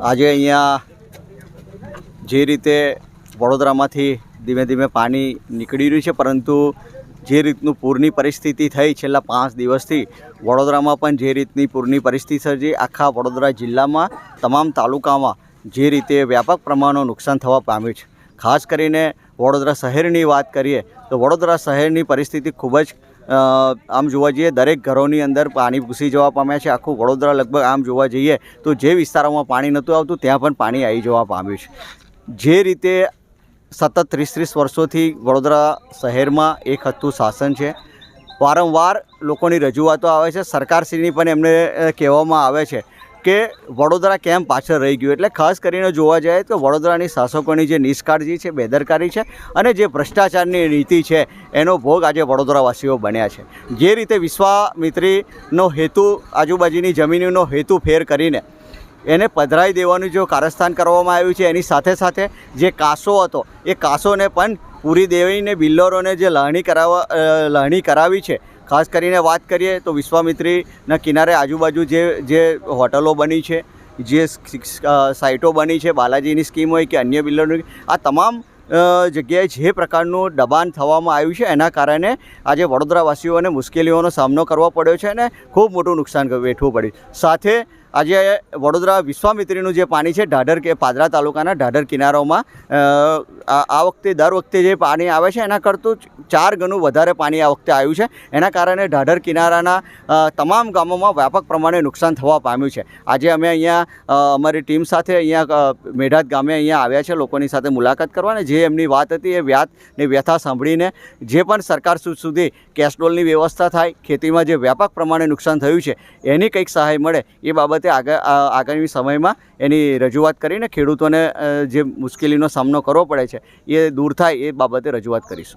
આજે અહીંયા જે રીતે વડોદરામાંથી ધીમે ધીમે પાણી નીકળી રહ્યું છે, પરંતુ જે રીતનું પૂરની પરિસ્થિતિ થઈ છેલ્લા પાંચ દિવસથી, વડોદરામાં પણ જે રીતની પૂરની પરિસ્થિતિ સર્જી, આખા વડોદરા જિલ્લામાં, તમામ તાલુકામાં જે રીતે વ્યાપક પ્રમાણમાં નુકસાન થવા પામ્યું છે. ખાસ કરીને વડોદરા શહેરની વાત કરીએ તો વડોદરા શહેરની પરિસ્થિતિ ખૂબ જ આમ જોવા જઈએ દરેક ઘરોની અંદર પાણી ઘૂસી જવા પામ્યા છે. આખું વડોદરા લગભગ આમ જોવા જઈએ તો જે વિસ્તારોમાં પાણી નહોતું આવતું ત્યાં પણ પાણી આવી જવા પામ્યું છે. જે રીતે સતત ત્રીસ ત્રીસ વર્ષોથી વડોદરા શહેરમાં એક હતું શાસન છે. વારંવાર લોકોની રજૂઆતો આવે છે. સરકારશ્રીની પણ એમને કહેવામાં આવે છે. કે વડોદરા કેમ પાછળ રહી ગયું? એટલે ખાસ કરીને જોવા જાય તો વડોદરાની શાસકોની જે નિષ્કાળજી છે, બેદરકારી છે અને જે ભ્રષ્ટાચારની નીતિ છે, એનો ભોગ આજે વડોદરાવાસીઓ બન્યા છે. જે રીતે વિશ્વામિત્રીનો હેતુ, આજુબાજુની જમીનનો હેતુ ફેર કરીને એને પધરાઈ દેવાનું જો કારસ્થાન કરવામાં આવ્યું છે, એની સાથે સાથે જે કાસો હતો, એ કાસોને પણ પૂરી દેવીને બિલ્ડરોને જે લહણી કરાવવા લહણી કરાવી છે ખાસ કરીને વાત કરીએ તો વિશ્વામિત્રીના કિનારે આજુબાજુ જે જે હોટલો બની છે, જે સાઇટો બની છે, બાલાજીની સ્કીમ હોય કે અન્ય બિલ્ડરની, આ તમામ જગ્યાએ જે પ્રકારનું દબાણ થવામાં આવ્યું છે, એના કારણે આજે વડોદરાવાસીઓને મુશ્કેલીઓનો સામનો કરવો પડ્યો છે અને ખૂબ મોટું નુકસાન વેઠવું પડ્યું સાથે આજે વડોદરા વિશ્વામિત્રીનું જે પાણી છે, ઢાઢર કે પાદરા તાલુકાના ઢાઢર કિનારોમાં આ વખતે, દર વખતે જે પાણી આવે છે, એના કરતું ચાર ગણું વધારે પાણી આ વખતે આવ્યું છે. એના કારણે ઢાઢર કિનારાના તમામ ગામોમાં વ્યાપક પ્રમાણે નુકસાન થવા પામ્યું છે. આજે અમે અહીંયા અમારી ટીમ સાથે અહીંયા મેઢાત ગામે અહીંયા આવ્યા છે, લોકોની સાથે મુલાકાત કરવા અને જે એમની વાત હતી એ વ્યાતની વ્યથા સાંભળીને જે પણ સરકાર સુધી કેશડોલની વ્યવસ્થા થાય, ખેતીમાં જે વ્યાપક પ્રમાણે નુકસાન થયું છે, એની કંઈક સહાય મળે એ બાબતે આગળ આગામી સમયમાં એની રજૂઆત કરીને ખેડૂતોને જે મુશ્કેલીનો સામનો કરવો પડે છે, એ દૂર થાય એ બાબતે રજૂઆત કરીશું.